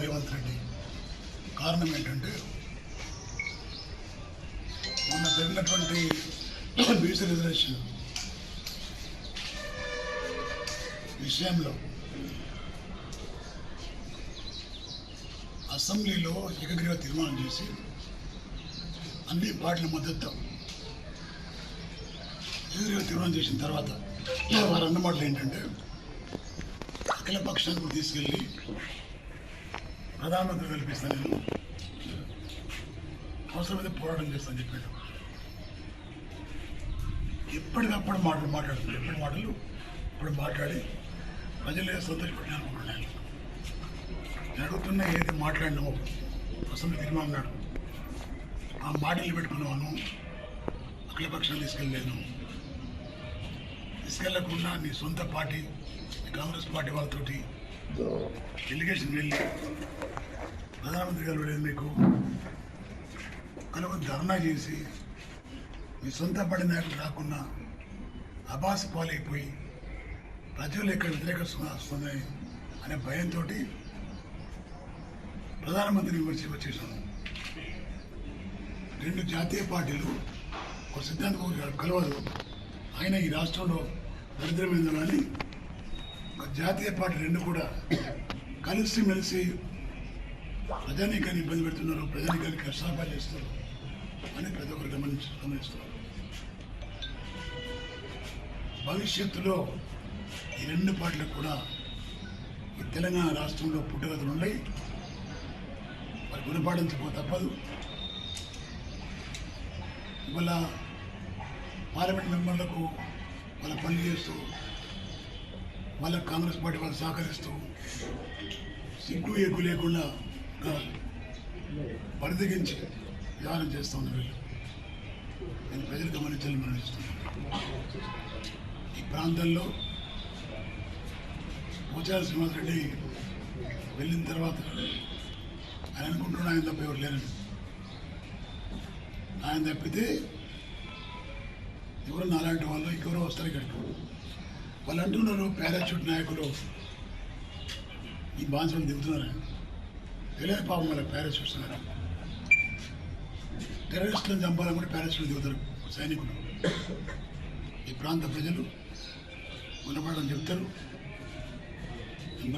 రేవంత్ రెడ్డి. కారణం ఏంటంటే మొన్న జరిగినటువంటి బీసీ రిజర్వేషన్ విషయంలో అసెంబ్లీలో ఏకగ్రీవ తీర్మానం చేసి అన్ని పార్టీల మద్దతు ఏకగ్రీవ తీర్మానం చేసిన తర్వాత వారు అన్నమాటలు ఏంటంటే అఖిల పక్షాన్ని కూడా తీసుకెళ్ళి ప్రధానమంత్రి కల్పిస్తాను. నేను అవసరమైతే పోరాటం చేస్తాను చెప్పాడు. ఎప్పటికప్పుడు మాటలు మాట్లాడుతుంది ఎప్పటి మాటలు? ఇప్పుడు మాట్లాడి ప్రజలు సంతోషపెట్టిన అనుకుంటున్నాను. జరుగుతున్న ఏది మాట్లాడినామో అసలు తీర్మాన్నాడు ఆ మాటలు పెట్టుకున్నాను. అఖిలపక్షాలు తీసుకెళ్ళలేను తీసుకెళ్ళకుండా నీ సొంత పార్టీ నీ కాంగ్రెస్ పార్టీ వాళ్ళతోటి డెలిగేషన్ వెళ్ళి ప్రధానమంత్రి గారు మీకు కనుక ధర్నా చేసి మీ సొంత పార్టీ నాయకులు రాకుండా అబాస్ పాలైపోయి ప్రజలు ఎక్కడ వ్యతిరేక వస్తుంది అనే భయంతో ప్రధానమంత్రి విమర్శ వచ్చేసాను రెండు జాతీయ పార్టీలు ఒక సిద్ధాంతం కలవదు ఆయన ఈ రాష్ట్రంలో దరిద్రమైందని కానీ జాతీయ పార్టీ రెండు కూడా కలిసి మెలిసి ప్రజానీకాన్ని ఇబ్బంది పెడుతున్నారు ప్రజానీకాన్ని కష్టాపాలు చేస్తున్నారు అని ప్రతి ఒక్కరు గమనించి గమనిస్తున్నారు. భవిష్యత్తులో ఈ రెండు పార్టీలకు కూడా ఈ తెలంగాణ రాష్ట్రంలో పుట్టుగతులు ఉన్నాయి. వారి గుణపాటించుకో తప్పదు. ఇవాళ పార్లమెంట్ మెంబర్లకు వాళ్ళ పని చేస్తూ వాళ్ళ కాంగ్రెస్ పార్టీ వాళ్ళు సహకరిస్తూ సిగ్గు ఎగ్గు లేకుండా పరిదగించి విధానం చేస్తూ ఉన్నారు వీళ్ళు. నేను ప్రజలు గమనించాలని ఈ ప్రాంతంలో పోచాల శ్రీనివాసరెడ్డి వెళ్ళిన తర్వాత ఆయన అనుకుంటున్నా ఆయన తప్ప ఎవరు లేరండి ఆయన తప్పితే ఎవరు నాలాంటి వాళ్ళు ఇంకెవరో వస్తారు ఇక్కడికి. వాళ్ళు అంటున్నారు పారాచూట్ నాయకులు. ఈ బాన్సులు దిగుతున్నారు? తెలియదు పాపం వాళ్ళ పారాచూట్స్ ఉన్నారు టెర్రరిస్టులను చంపాలని కూడా పారాచూట్ దిగుతారు సైనికులు. ఈ ప్రాంత ప్రజలు గుణపడని చెప్తారు.